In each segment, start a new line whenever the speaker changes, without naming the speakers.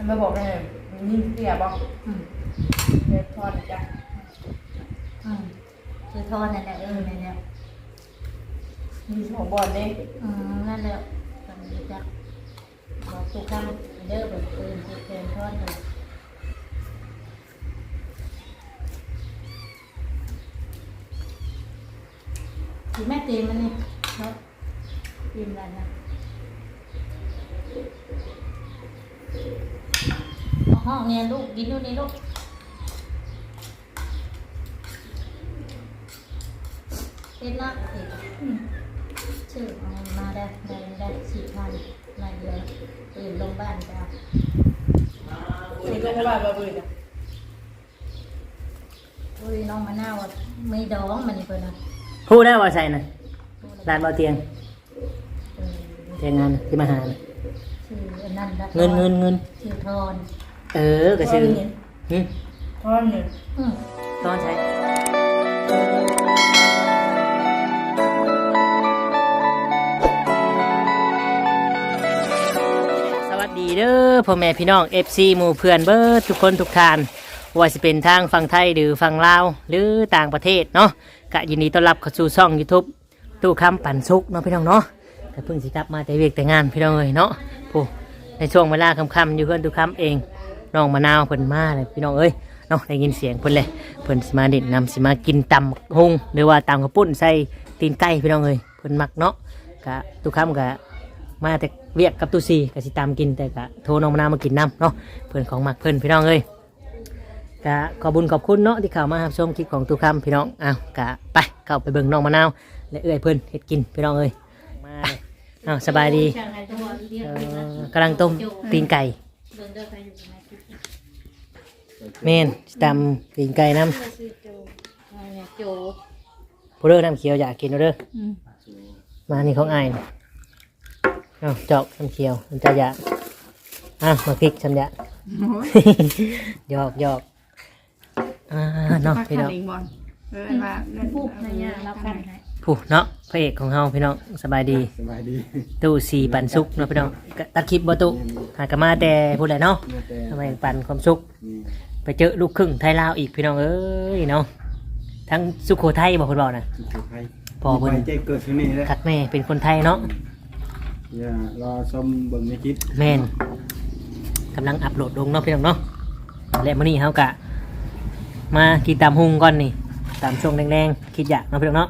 มันมาบอกเลยนี่เสียบอก
อืม
เดี๋ยวทอดจ้ะ
อืมคือทอดนั่นแหละเออนั่นแหละ
มีสองบอลเด้
อืมนั่นแหละตอนนี้จะบอกทุกครั้งเด้อแบบปืนคือเกินทอดเลยสีแม่ตีมันนี่เนาะตีมแล้วนะ ห้องเนี่ยลูกกินดูนี่ลูกเป็นนักเอกชื่อเอามาได้ได้ได้สี่พันมาเดียวตื่นลงบ้านจ้า
มีก็ไม่บาดมาบืนอะ
อุ้ยน้องมะนาวอะไม่ดองมันนี่เพิ่นนะ
พูดได้ว่าใส่น่ะร้านเบาเตียง
เออ
เตียงงานน่ะที่มาหาน่ะ
ชื่ออันนั่นละ
เงินเงินเงิน
ชื่อทอน
เออก็ชื่อหึ
ทอดหนึ่ง
อืม
ตอนใช้สวัสดีเด้อพ่อแม่พี่น้อง FC หมู่เพื่อนเบิร์ดทุกคนทุกท่านว่าจะเป็นทางฝั่งไทยหรือฝั่งลาวหรือต่างประเทศเนาะก็ยินดีต้อนรับเข้าสู่ช่อง YouTube ตู้คำปั่นซุกเนาะพี่น้องเนาะแต่เพิ่งสิกลับมาแต่เวกแต่งานพี่น้องเอ้ยเนาะผู้ในช่วงเวลาค่ำๆอยู่เพื่อนตู้คำเอง น้องมะนาวเพิ่นมาเลยพี่น้องเอ้ยเนาะได้ยินเสียงเพิ่นเลยเพิ่นสิมาเด็ดนำสิมากินตำฮุงหรือว่าตำข้าวปุ้นใส่ตีนไก่พี่น้องเอ้ยเพิ่นมักเนาะกะตู้คำกะมาแต่เวียกกับตูซีกสิตามกินแต่กะโทรน้องมะนาวมากินน้ำเนาะเพื่อนของมักเพื่อนพี่น้องเอ้ยกะขอบคุญขอบคุณเนาะที่เข้ามารับชมคลิปของตูคำพี่น้องอ้าวกะไปเข้าไปเบิ่งน้องมะนาวและเอื้อยเพื่อนเฮ็ดกินพี่น้องเอ้ยมาเลยอ้าวสบายดี
ช่างไอ้ตัวเรียก
เอ่
เป็นนะ
อกำลังต้มตีนไก่
เบิ่งเด้อใครอยู่ตรงไหนคิด
เมนสิตำตีนไก่น้
ชื่อโจอะไรเนี่ยโจำ
ผู้เด้อน้ำเขียวอยากกินเอาเด้อ
อืม
มานี่ของไอ้ายอ้าวจอกน้ำเขียวมันจะอยากอ้าวมาพริกชำยะหยอกหยอกอ่าเนาะพี่น้อง
เองบอลเออมาเล่น
ปุ๊บในเนี่ยรับกันให้
ผู้เนาะพระเอกของเฮาพี่น้องสบายดี
สบายดี
ตู้สีปันสุกเนาะพี่น้องก็ตัดคลิปบ่ตุหากนมาแต่ผู้ใดเนาะ
เมื่อแต่
ทำไมปันความสุข
นี่
ไปเจอลูกครึ่งไทยลาวอีกพี่น้องเอ้ยเนาะทั้งสุโขทัยบอกเพิ่นบอกนะ
สุโขทัย
พอเพิ่น
ไปใจเกิดที่นี่แหละ
คักแม่เป็นคนไทยเนาะ
อย่ารอชมเบิ่งในคลิป
แม่นกำลังอัปโหลดลงเนาะพี่น้องเนาะและมื้อนี้เฮากะ มากินตามหุงก่อนนี่ตามช่วงแดงๆคิดอยากเนาะพี่น้องเนาะ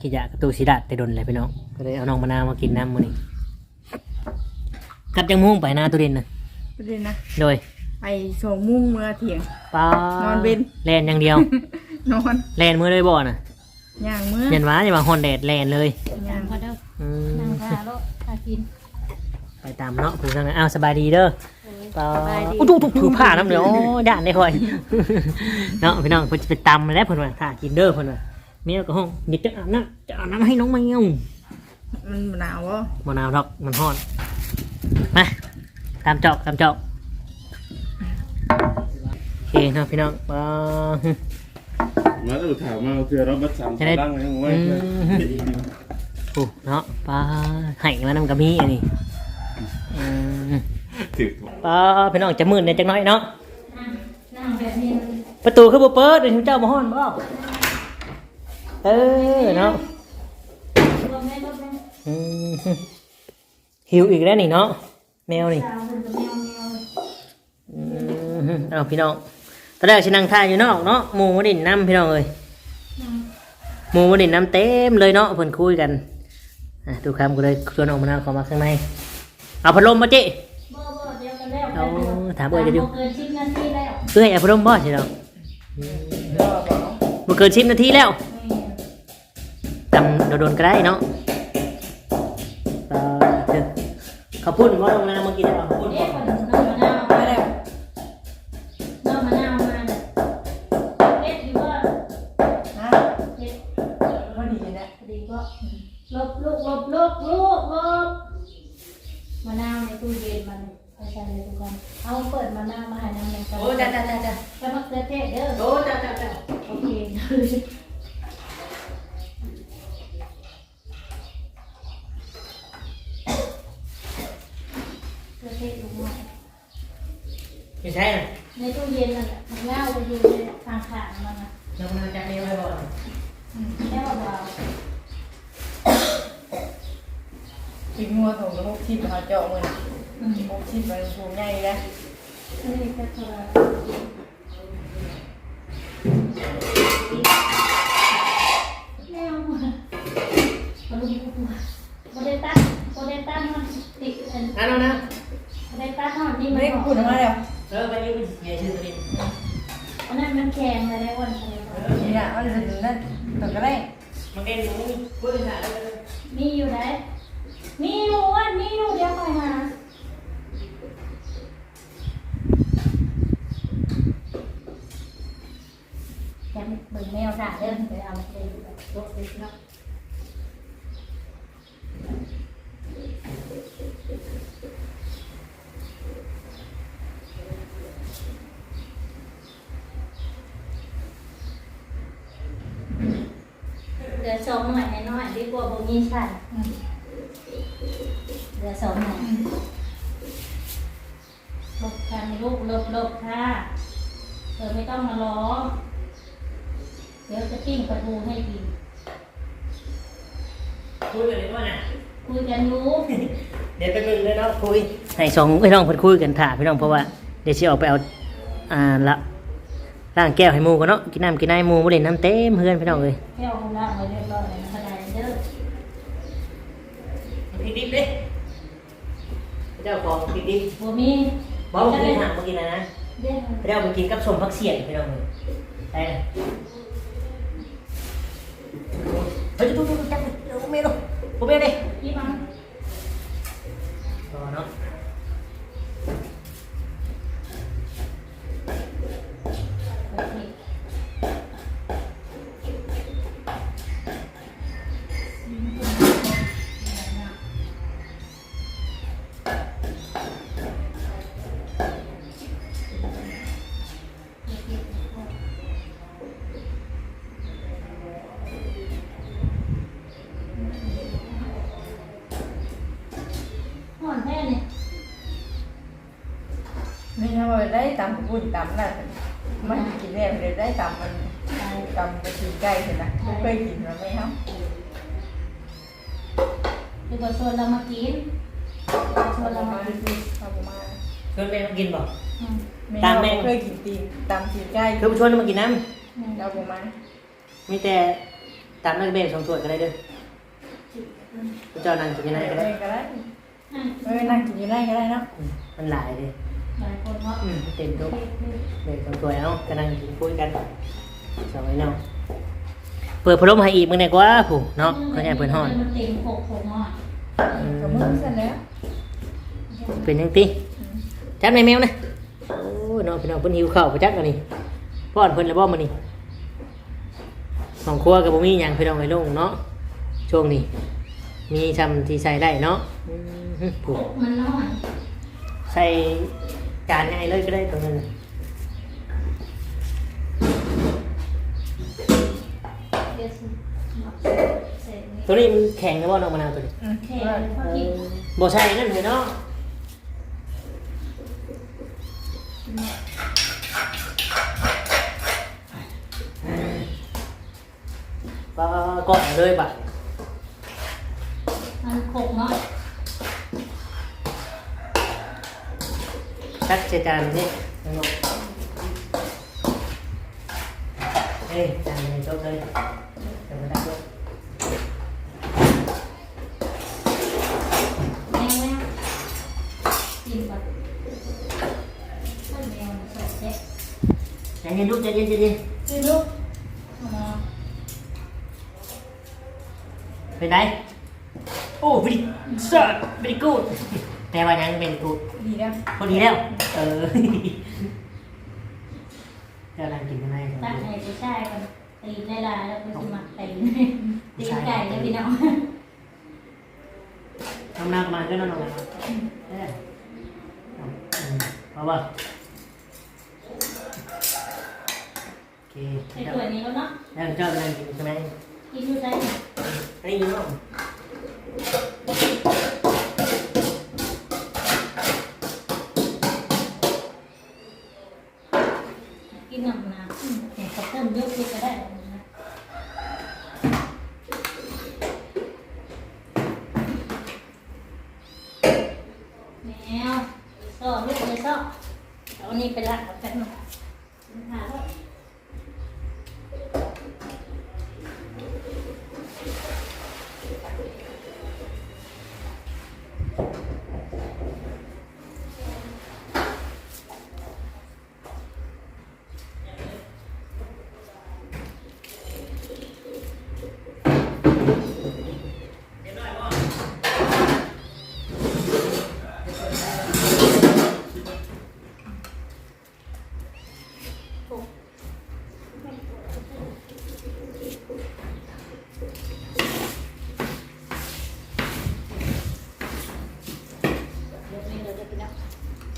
คิดอยากกระตูสีดัดแต่ดนเลยพี่น้องก็เลยเอาน้องมะนาวมากินน้ำมื้อนี้กัดจังมุ้งไปหน้าตู้เด่นนะ
ประเด็นนะ
โดย
ไปส่งมุ่งเมื่อเถียง
ปลาน
อนเว้น
แลนอย่างเดียว
นอน
แลนมือเลยบ่น่ะ
ย่างเมื่อ
เยันว้าอย่ามาฮอนแดดแลนเลย
ย่างพอเด้อ
อื
นั่ง
ม
ทาโลทากิน
ไปตามเนาะผู้ทางนั้นอ้าวสบายดีเด้อปลา
สบายดี
โอ้ถูกถูกถือผ้าน้ำเดียวโอ้ด่านได้ค่อย เนาะพี่น้องเพิ่นจะไปตำแล้วเพิ่นว่าถ้ากินเด้อเพิ่นว่าเมียก็ห้องเดี๋ยวจะอาบน้ำจะอาบน้ำให้น้องแมว
มันหนาววะ
มะนาวดอกมันฮ้อนมาตามจอกตามจอกโอ เคเนาะพี่น้องปลา
มาดูถามมาเพื่อเราบัดสาม
จะได้
ดังเลยผมว่า
อืมโอ้เนาะปลาไห่มานำกระมีอันนี้อืม
ถึก
ปลาพี่น้องจะมืดในอยจังน้อยเนาะ
นั่งแบบนี้
ประตูคือบ่เปิดเดี๋ยวเจ้ามาฮ้อนบ่เออเนาะ
รวมแม่รวมแม่
อืมหิวอีกแล้วนี่เนาะแมวนี่
ตาคุณกับแมวแมว
อืมเอาพี่น้อง ตอนแรกฉันนั่งท่าอยู่นอกเนาะหมูมาดินน้ำพี่น้องเอ้ยหมูมาดินน้ำเต็มเลยเนาะเพิ่นคุยกันอะทุกคำก็เลยชวนออกมาเข้ามาข้างในเอาพัดลมมาจิ
บ่บ่เดียวกันแล้ว
เอาถามเอ้ยจะดู
เกินสิบนาทีแล้ว
เอ้ยเอาพัดลมบ่ใช่เนาะ
รอบอก
มันเกินชิปนาทีแล้วจำโดนๆก็ได้เนาะเออเดี๋ยวเขาพูดว่าลงน้ำเมื่อกี้ได้ป่ะเขาพูด
เคเขือเทศลงมา
อยู่ใช่น่ะ
ในตู้เย็นนั่นแหละมันเงาไปอยู่ในทางขามันนะ
เรากำลังจับเลี้ยงไว้บ่อน
แค่ว่าเบา
กินงัวถุงละหกสิบหาเจาะมือ
อืม
หกสิบมันถุงใหญ่แล้ว
นี่ก็ตัวแมวมาบอลลูนตัวโมเดต้าโมเดต้ามันติดอัน
อะน้องนะ
โมเดต้าทอดนี่มั
ไม่
น
ได้พูดออกมาแล้ว
เออไปยืมไปเสียชื่อตัวนี้
อันนั้นมันแข็งเลยได้วันอะไร
นี่นะมันจะถึงนั่นถึงก็ได้
มันเป็นหนูพูดภาษาอะไรกัน
มีอยู่ไหนมีอยู่อ้วันมีอยู่เดี๋ยวคอยหาแกเบิ่งแมวด่าเดินไปเอาไปอยู่แบบรถไปเนาะ ลือสองหน่วยน้อยๆดีกว่าบ่มีสั่นเหลือสองหน่วยลบค่ะมีลูกลบลบค่ะเธอไม่ต้องมาร้องเดี๋ยวจะปิ้งปลาทูให้กิน
คุยกันเลยว่าน่ะ
คุยกันรู้
เดี๋ยวไปมึงเลยเนาะคุยให้สองพี่น้องเพิ่นคุยกันถ่าพี่น้องเพราะว่าเดี๋ยวสิออกไปเอาอ่าละ ล้างแก้วให้หมูกันเนาะกินน้ำกินน้ำหมูบ่ได้น้ำเต็มเพื่อนพี่น้องเอ้ย
แก้วของล่างไว้เรียบร้อยแล้วนะกระดาษเด้อ
พริกดิบดิเจ้าของพริกดิบ
บ่มี
บอกว่ากินหางมากินนะนะ
เด้อ
เดี๋ยวไปกินกับสมพักเสียนพี่น้องเอ้ยได้เลยเฮ้ยตุ๊ตุ๊ตุ๊จับเดี๋ยวผมเองเนาะผมเองดิ
พี่มัง
ต่อเน
ตำนั่นมันกินแล้วเลยได้ตำมันตำไปกินใกล้เห็นไหมไม่เคยกินมันไม่เฮา
คือว่าชวนเรามากินชวนเรามากิน
เอามา
ชวนแม่มากินบ่
อืม
ไม่เฮาเคยกินตีนตำกินใกล้
คือชวนมากินน้
อืม
เอามาำ
มีแต่ตามนักเบสสองถ้วยก็ได้เด้อเจ้านั่งกินยังไงก็ได้
ก็ได้
อืม
เออนั่งกินอยู่ได้ก็ได้เนาะ
อืมมันหลายเลย
หลายคนเนาะ
อืมเต็มทุก
เด็ก
เบสสองถ้วยเนาะก็นั่งกินคุยกันสองไอ้เนาะเปิดพัดลมให้อีกมึงเนี่ยกว่าผู้เนาะเขาเนี่ยเปิดห้อง
มันเต็มโขกโขกห้อง
ก็มือเสร็จแล้ว
เป็นยังตีจับในแมวนะโอ้ยน้องพี่น้องเพิ่นหิวข้าวไปจักอันนี้ป้อนเพิ่นแล้วบ่มื้อนี้ของครัวก็บ่มีหยังพี่น้องไอ้ลงเนาะช่วงนี้ มีทำที่ใส่ได้เนาะอืมผูก
มันน้อย
ใส่ จานใหญ่เลยก็ได้ตรงนั้นน่ะ
เดี๋ยวสิเสร็จนี่
ตัวนี้มันแข็งนะบ่น้องมะนาวตัวนี้
แค่พอกิน
บ่ใช่นั่นเลยเนาะก็กดเลยบัด
มันโขกน้อย
ตักใส่จานนี่น้องเอ้ยจานในโต๊ะ เลยเดี๋ยวมาตักด้วย
แมวแมวกินแบบถ้าแมวมันสดเจ๊
ใจเย็นลูกใจเย็นใจเย็น
กินลูกเอามา
เป็นไงโอ้ very good very good แปลว่ายัง very good
ดีแล้ว
พอดีแล้ว เออจะอะไรกินกันไหม
ตั้งใจจะใช่กันตีนได้ลายแล้วก็จะมาตีนตีนไก่แล้วพี่น้อง
ทำหน้ามาก็นอนนอนเออเอาป่ะโอเค
ใส่ถ้วนี้แล้วเนาะ
แล้วเจ้าอะไรกินใช่ไหม
กินอยู่ได้
อันนี้ยัง
ไง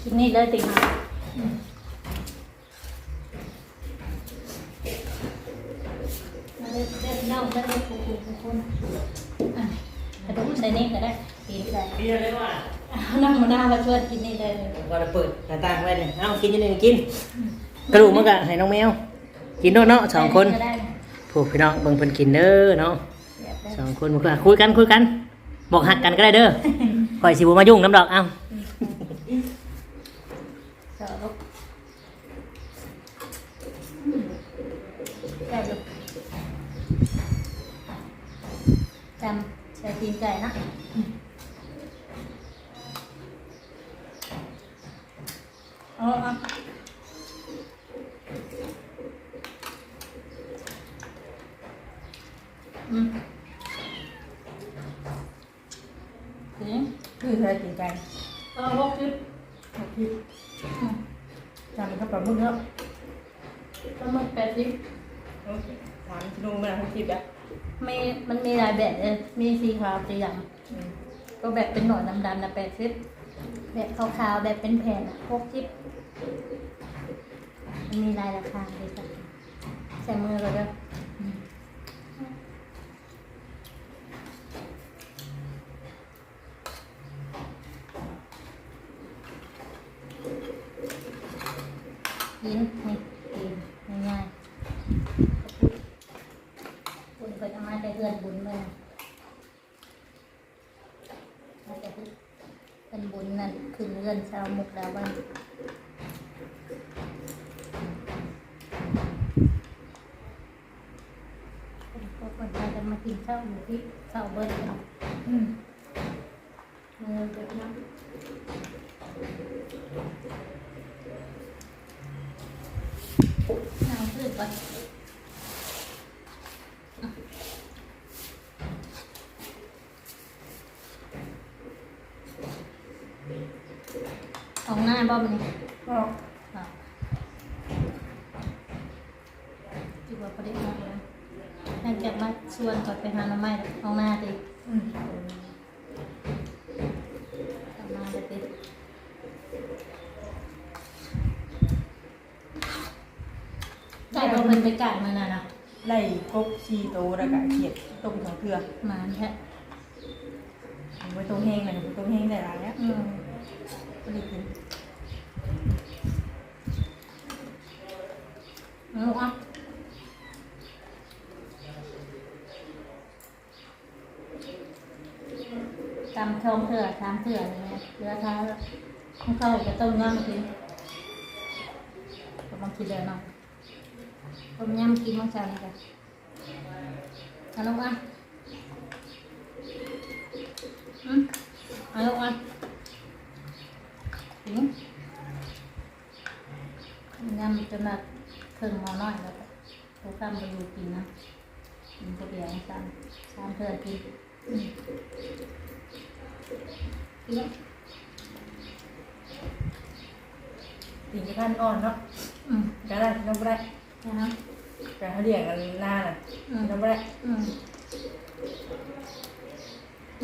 กินนี่เลยติมามาเลยเด็ดเน่าได้เลยปูปูปูคนอะกระดูกใส่นี่ก็ได้กินได้
กินอะไรวะ
เอาน้ำมะนามาชวนกินนี่เลย
ว่าเราเปิดหน้าต่างไว้เลยเอ้ากินยังไงกิน กระดูกมันก็ให้น้องแมว กินโน่นเนาะสองคนผู้พี่น้องเบิ่งเพิ่นกินเด้อเนาะสองคนมันก็คุยกันคุยกัน บอกหักกันก็ได้เด้อคอยสิบ่มายุ่งน้ำดอกเอ้า
สองลูกได้ลูกจำใส่ ตีนไก่นะเอาเอาอืมถึง
คือเธอกินไก่
เอาหกสิบ
เอาคิด
อืม
จำเขาปลาหมึกเนาะ
ปลาหมึกแปดสิบ
เอาถามลุงมาเขาคิดแบบ
มีมันมีหลายแบบเลยมีสีขาวสีด
อืมำ
ก็แบบเป็นหนวดดำๆนะแปดสิบแบบขาวๆแบบเป็นแผ่นหกสิบมันมีหลายราคาเลยจ้ะใส่มือเลยเด้ออืมกินนี่ง่ายๆบุญไปทำมาแต่เพื่อนบุญเลยมาแต่เพื่อนเป็นบุญนั่น ขึ้นเรือนชาวมุกดาบ้านพวกคนไทยจะมากินข้าวอยู่ที่ข้าวเบิร์ดเนาะ
อืม
มือเบิดเนาะน้ำพืชก่อน ออกหน้า บ่มันนี่
ก็
ค่ะจิบว่าประเด็นมากเลยนั่นจะมาชวนก่อนไปหาหน้ำไม้ออกหน้าดิ
อืม
ออกหน้าเลยดิได้บ่เพิ่นไปกัดมันน่ะนะ
ไล่กบชีโตแล้วก็เขียดต้มสองเกลือ
หมาแท้
ไว้ต้มแห้งเลยต้มแห้งได้หลายแล้ว
อืม
ก็เลยกิน
เอาอะตำทองเถื่อสามเถื่ออย่ไหมเรือท้าของเขาจะต้มยำกินก็บางทีเดียวเนาะต้มยำกินบางจานนี่กันเอาลูกอะอืมเอาลูกอะกินยำจนแบบ ครึ่องม้อน้อยแล้วก็ทุกคำไปอยู่กินนะกินคนเดี๋ยวสามสามเถื่อกินอืมกินแล้ว
กินจะขั้นอ่อนเนาะ
อืม
ก็ได้น้ำไม่ได
นะครับ
แต่เขาเรียกกันหน้าน่ะ
อืม
น้ำไม่ได้
อืม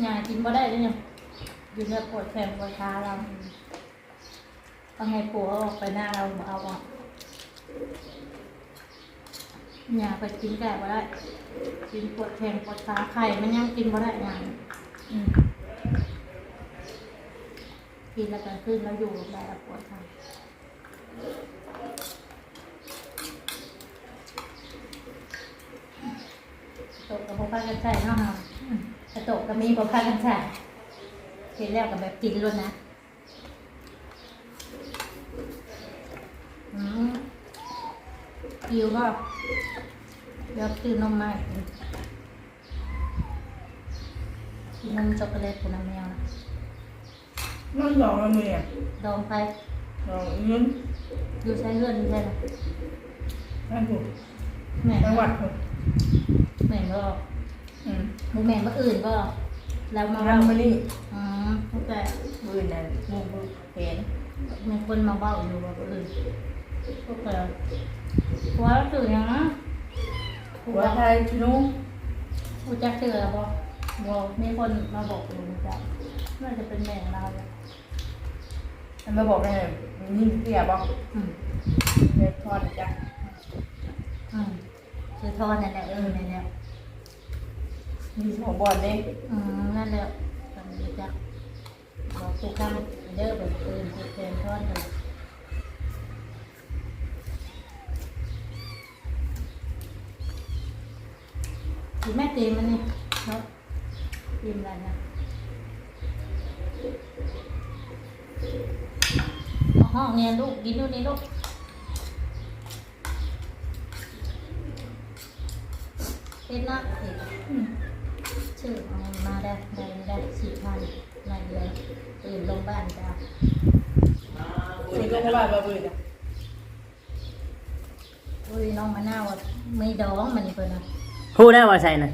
ยานกินบ่ได้เลยเนี่ยยืนแล้วปวดแขนปวดขาเราเอาไงปูเอาออกไปหน้าเราเอาออก หยาไปกินแก่บ่ได้กินปวดแขนปวดขาไข่มันยังกินบ่ได้หยา
อื
กินแล้วกันขึ้นแล้วอยู่ได้แล้วปวดขาตกกับพวกป้ากันใส่เนาะค่ะกระตกกับมีพวกป้ากันใส่กินแล้วกับแบบกินล้วนนะอืมอิวก็ เดี๋ยวซื้อนมมากินกินนมช็อกโกแลตกับน้ำแมวนะ
น้องสองละมืออะ
ดองไป
น้องเงิน
อยู่ใช้เงินใช่ไหม
นั่นถูก
แม่น
จังหวัดถูก
แม่นก็
อืม
บุแม่นก็อื่นก็ แล้วมา
รั
เล่าง
มานี่
อืมตั้งแต่
มือนั่นหมูบุเห็น
มีคนมาเบ้าอยู่ว่าอื่นก็เกิดหัวตื่นยังนะ
หัวไทยชินุ
กูจักเจอแล้วบอกบอกมีคนมาบอกอยู่จ้ะน่าจะเป็นแม่ของเราเลย
มันมาบอกไงนี่เสียบอก
อืม
เด็กทอดจ้ะ
อืมคือทอดนั่นแหละเออนั่นแหละ
มีของบอลเด้
อืมนั่นแหละตอนนี้จ้ะบอกทุกครั้งเด้อแบบอื่นคือเกินทอดเลย กินแม่ตีมันนี่เนาะตีมอะไรนะเอาห้องเนี่ยลูกกินอยู่นี่ลูกเป็นนะเห็นชื่อเอามาได้ได้ได้สี่พันรายเดือนตื่นลงบ้านจ้า
คุยกันที่บ้านมาบืนอะ
อุ้ยน้องมะนาวอะไม่ดองมันนี่เพิ่นนะ
ฮู้ได้ว่าใส่น่ะ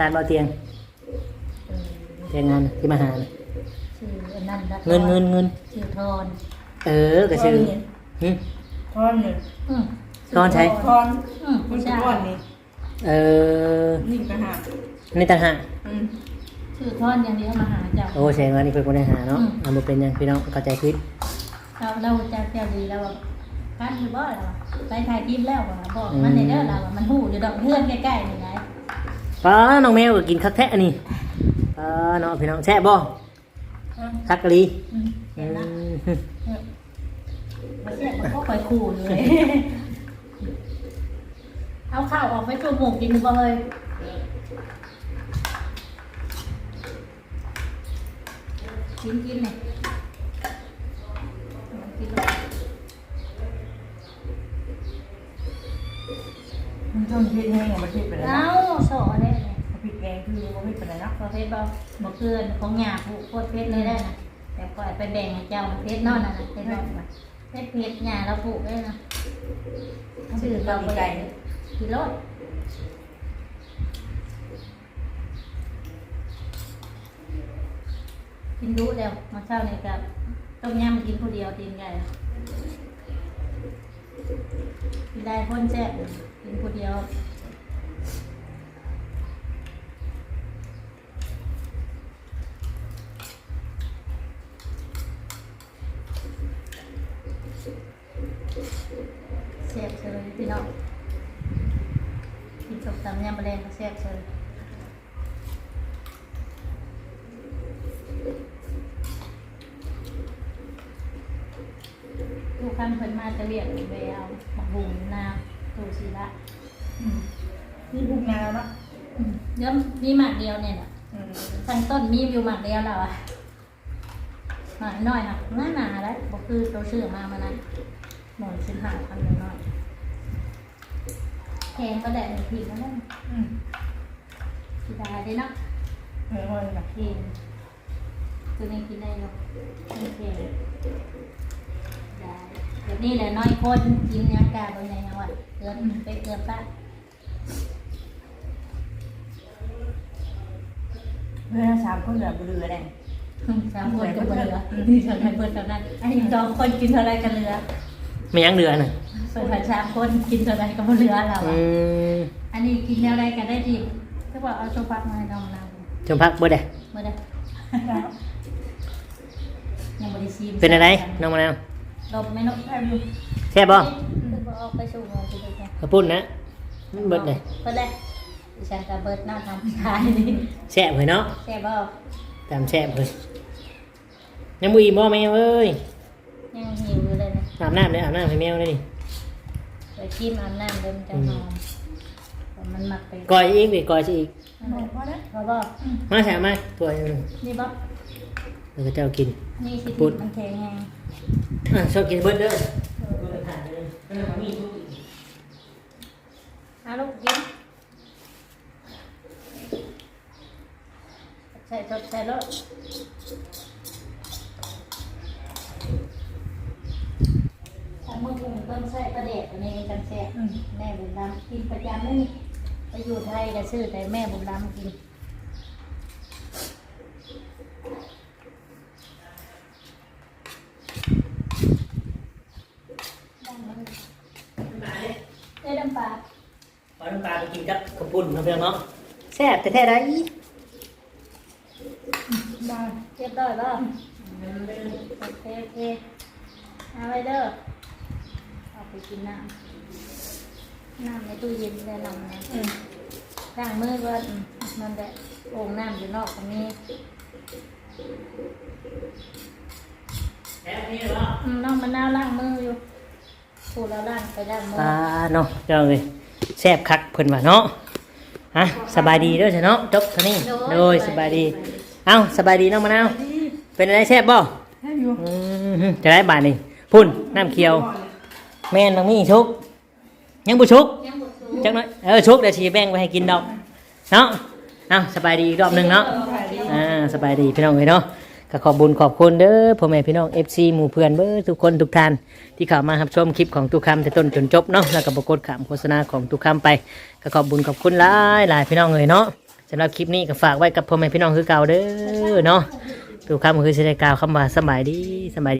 ร้านเบาเตียง
เออ
เตียงงานน่ะที่มาหาน่ะ
ชื่ออันนั้นละ
เงินเงินเงิน
ชื่อทอน
เออก็ชื่อหึ
ทอนหนึ่ง
อืม
ทอนใช้
ทอน
อืม
คุ
ผู้
ณ
ชาย
ก้อนนี่
เออ
นี่กระหา
นี่ต่างหาก
อืม
ชื่อทอนอย่างเดียวมาหาเจ้า
โอ้แสดงว่านี่เป็นคนได้หาเนาะ
อืม
เอามาเป็นหยังพี่น้องเข้าใจผิด
เราเราจะเจ้าดีแล้ว อะการอยู่บ่เราอะไปถ่ายคลิปแล้วอะบอกมันในเด้อเราอะมันหูอยู่ดอกเพื่อนใกล้ๆนี่ไง
ป้าน้องแมวก็กินคักแท้อันนี้ป้าเนาะพี่น้องแซ่บบ่คักกะลี
อืม
อื
เห็นนะ
ม
มาเสียมันก็คอยขู่อยู่เลยเอาข้าวออกไปจูหมูกกินบ่เลยกินกินเลยกินเลย
นทำพริกแห้งอะมันพริกไปแล้ว
เอาสอได้เลย
พริกแกงคือมันพริกไปแล้วเนาะ
ประเภทบ่บ่เกินของหยาผู้โคตรเพชรเลยได้นะแต่ก่อยไปแบ่งให้เจ้าเพชรนอนน่ะนะเพชรนอนมาเพชรเพชรหยาเราปลูกได้นะชื่อเราไปได้กิโลดกินรู้แล้วมาเช้านี่กับต้มยำกินผู้เดียวตีนไก่กินได้พ้นแซ่บ กินผู้เดียวแซ่บเชยพี่น้องกินส้มตำยำมะเร็งก็แซ่บเชยลูกค้าเพิ่นมาจะเรียกไปเอาหมักบุงนา ตูชีละ
อืมนี่พริกนาเนาะ
อืมเดี๋ยวมีหมากเดียวเนี่ยน่ะ
อืม
ทั้งต้นมีอยู่หมากเดียวแล้วอะหมากน้อยค่ะหน้าหนาแล้วบอกคือตัวชื่อมามานั้นหมอนชิ้นหาพันน้อยแพงก็แดดหนึ่งทีแล้วนั่น
อืม
สีดาได้เนาะ
เออมันแบบ
เพลงตัวนี้กินได้เนาะไม่เพลงได้แบบนี้แหละน้อยคนกินยังกาบนไหน เอาอะเกินไปเกินป้า
เพื่อนสามคนเหลือบุเรือแดง
สามคนก็บ่เหลือนี่เท่านั้นเพิ่นเท่านั้นไอ้สองคนกินเท่าไรกันเหลือ
ไม่ยั้งเดือนน่ะ
เปิดผัดสามคนกินเท่าไรก็บ่เหลือเรา
อะ
อันนี้กินแนวใดกันได้ดีก็บอกเอาโซฟามาให้น้องนาง
ชมพักบ่ได้
เมื่อได้ยังบ่ได้ชิม
เป็นอะไรน้องมะนาว
ลบไม่นกแอบอยู่
แซ่บ บ่
คือบ่เอาไปสู่เมืองสิเด็กเนี่ย
กระปุ้นนะเบิดเลย
เปิดเลยดิฉันก็เบิดน้าทำทายนี่
แซ่บเลยเนาะ
แซ่บบ่
ตามแซ่บเลยยังบ่อิ่มบ่แมวเอ้ย
ยังหิวอยู่เลยนะ
อาบน้ำเลยอาบน้ำให้แมวเลยนี่
ไปกินอาบน้ำเดิมจะหอมไปมันหมักไป
ก้อยอีกดิก้อยสิอีก
บอกว่านะ
แล้วก็
มาแถมมาตัวหนึง
นี่บ่
แล้วก็เจ้ากิน
นี่สิ
พูด
มันแข็งแรง
อะชอบกินเบิร์ดเด้อ เบิร์ดผ่านไปเลยเออมีทุกอีก
เอาลูกกินใส่สดใส่รสทำมือผมต้นใส่ประเด็ดอันกันแซ่บแม่บุญรำกินประจำไม่มีไปอยู่ไทยก็ซื้อแต่แม่บุญรำกิน ได้ดำปลา
ปลาน้ำปลาไปกินกับกระปุ่นนะ เพื่อนเนาะแซ่บแต่แท้ได้
ได้
เรียบร้อยป่ะโอเคโอเคเอาไว้เด้อเอาไปกินน้ำน้ำในตู้เย็นได้ลำนะล้างมือก่อนอืมมันแหละโอ่งน้ำอยู่นอกตรงนี้
แซ่บนี่เหรอ
อืมน้องมะนาวล้างมืออยู่พูดแล้วล้างไปล้างมือ
ปลาเนาะเจ้าเลยแซ่บคักเพิ่นว่าเนาะ ฮะสบายดีเด้อใช่เนาะจบเท่านี้โดยสบายดี เอ้าสบายดีน้องมะนาวเป็นอะไรแซ่บบ่
ให้อยู่
อืมจะได้บาทนี่พุ่นน้ำเขียว แม่นน้องมีชุก ยังบ่ชุก
ยังหมดสู
จักหน่อยเออชุกเดี๋ยวชีแบ่งไว้ให้กินดอกเนาะเอาสบายดีอีกรอบหนึงเนาะอ่าสบายดีพี่น้องเอ้ยเนาะ ก็ขอบบุญขอบคุณเด้อพ่อแม่พี่น้อง FC หมู่เพื่อนเบอร์ทุกคนทุกท่านที่เข้ามารับชมคลิปของตุกคำแต่ต้นจนจบเนาะแล้วก็ประกดขามโฆษณาของตุกคำไปก็ขอบบุญขอบคุณหลายหลายพี่น้องเลยเนาะสำหรับคลิปนี้ก็ฝากไว้กับพ่อแม่พี่น้องคือเก่าเด้อเนาะตุกคำคือสิได้กล่าวคำว่าสบายดีสบาย